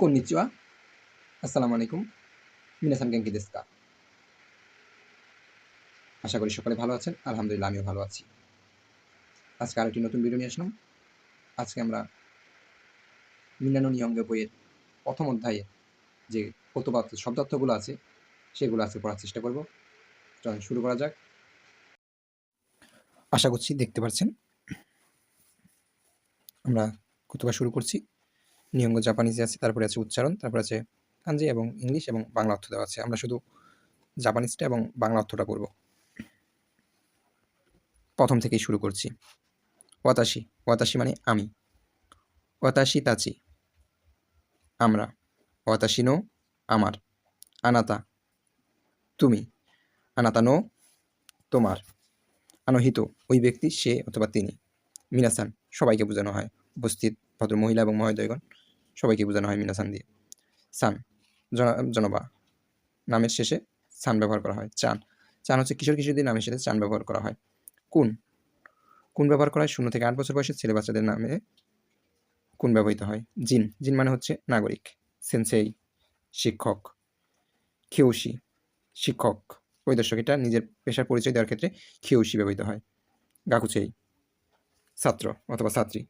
কন্নিচুয়া আসসালামু আলাইকুম মিনাসান গেঙ্কি দেস্কা আশা করি সকলে ভালো আছেন। আলহামদুলিল্লাহ, আমিও ভালো আছি। আজকে আরেকটি নতুন ভিডিও নিয়ে আসলাম। আজকে আমরা মিনানো নিয়ঙ্গ বইয়ের প্রথম অধ্যায়ে যে কতবাদ শব্দার্থগুলো আছে, সেগুলো আজকে পড়ার চেষ্টা করব। চলুন, শুরু করা যাক। আশা করছি দেখতে পাচ্ছেন আমরা কুতুবা শুরু করছি। নিয়ঙ্গ জাপানিজে আছে, তারপরে আছে উচ্চারণ, তারপরে আছে কাঞ্জি এবং ইংলিশ এবং বাংলা অর্থ দেওয়া আছে। আমরা শুধু জাপানিজটা এবং বাংলা অর্থটা করব প্রথম থেকেই শুরু করছি। ওয়াতাশি ওয়াতাশি মানে আমি। ওয়াতাশি তাচি, আমরা। ওয়াতাশি নো, আমার। আনাতা, তুমি। আনাতা নো, তোমার। আনহিত, ওই ব্যক্তি, সে অথবা তিনি। মিনাসান, সবাইকে বোঝানো হয়। উপস্থিত ভদ্র মহিলা এবং মহোদয়গণ। সবাইকে বোঝানো হয় মিনাসান দিয়ে। সান জনবা, নামের শেষে সান ব্যবহার করা হয়, চান। চান হচ্ছে কিশোর কিশোরদের নামের সাথে চান ব্যবহার করা হয়। কোন কোন ব্যবহার করা হয় শূন্য থেকে আট বছর বয়সের ছেলে বাচ্চাদের নামে কোন ব্যবহৃত হয়। জিন জিন মানে হচ্ছে নাগরিক, সেন্সেই, শিক্ষক খিউসি শিক্ষক। পরিদর্শক এটা নিজের পেশার পরিচয় দেওয়ার ক্ষেত্রে খিউসি ব্যবহৃত হয়। গাকুচেই, ছাত্র অথবা ছাত্রী।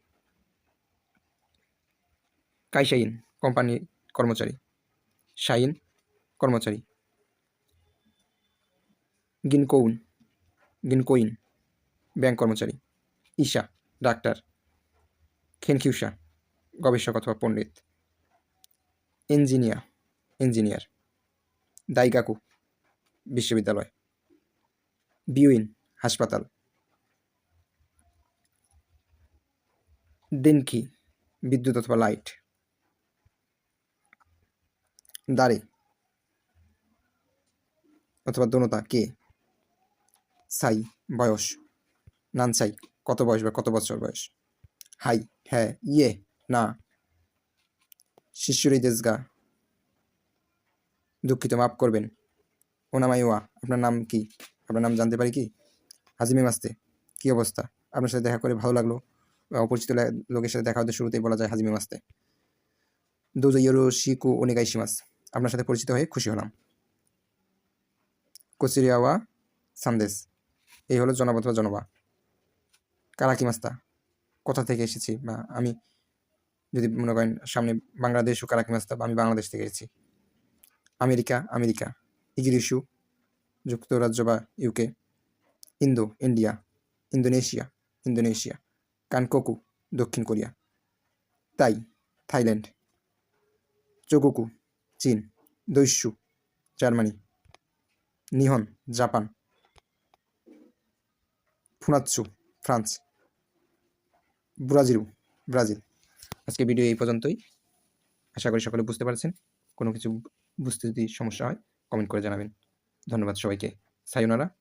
কাইশাইন কোম্পানি কর্মচারী। শাইন কর্মচারী। গিনকৌন। গিনকোইন। ব্যাংক কর্মচারী। ঈশা, ডাক্তার। খেনকিউসা গবেষক অথবা পণ্ডিত। Engineer engineer. দাইগাকু, বিশ্ববিদ্যালয়। বিউইন, হাসপাতাল। দিনকি বিদ্যুৎ অথবা লাইট। দাড়ি। অথবা দোনতা কে? সাই, বয়স। নানসাই কত বয়স বা কত বছর বয়স? হাই হ্যাঁ ইয়ে না। শিশুরি দেশগা। দুঃখিত, মাফ করবেন। ওনামাইওয়া আপনার নাম কি? আপনার নাম জানতে পারি কি? হাজিমি মাস্তে, কি অবস্থা? আপনার সাথে দেখা করে ভালো লাগল? অপরিচিত লোকের সাথে দেখা হতে শুরুতেই বলা যায় হাজিমি মাস্তে। দুজো ইয়োরো শিকু ওনেগাইশিমাস আপনার সাথে পরিচিত হয়ে খুশি হলাম। কোচিরিয়াওয়া সান্দেশ, এই হলো জনপদ অথবা জনবা। কারাকি মাস্তা? কোথা থেকে এসেছি? বা আমি যদি মনে করেন সামনে বাংলাদেশ ও কারাকি মাস্তা? বা আমি বাংলাদেশ থেকে এসেছি। America America. ইগিরিশু যুক্তরাজ্য বা ইউকে ইন্দো, ইন্ডিয়া। Indonesia Indonesia. কানকোকু, দক্ষিণ কোরিয়া। তাই, থাইল্যান্ড। চোগোকু চীন, দৈস্যু, জার্মানি, নিহন, জাপান, ফুনাৎসু, ফ্রান্স, ব্রাজিল ব্রাজিল। আজকে ভিডিও এই পর্যন্তই। আশা করি সকলে বুঝতে পারছেন। কোনো কিছু বুঝতে যদি সমস্যা হয় কমেন্ট করে জানাবেন। ধন্যবাদ সবাইকে। সায়ুনারা।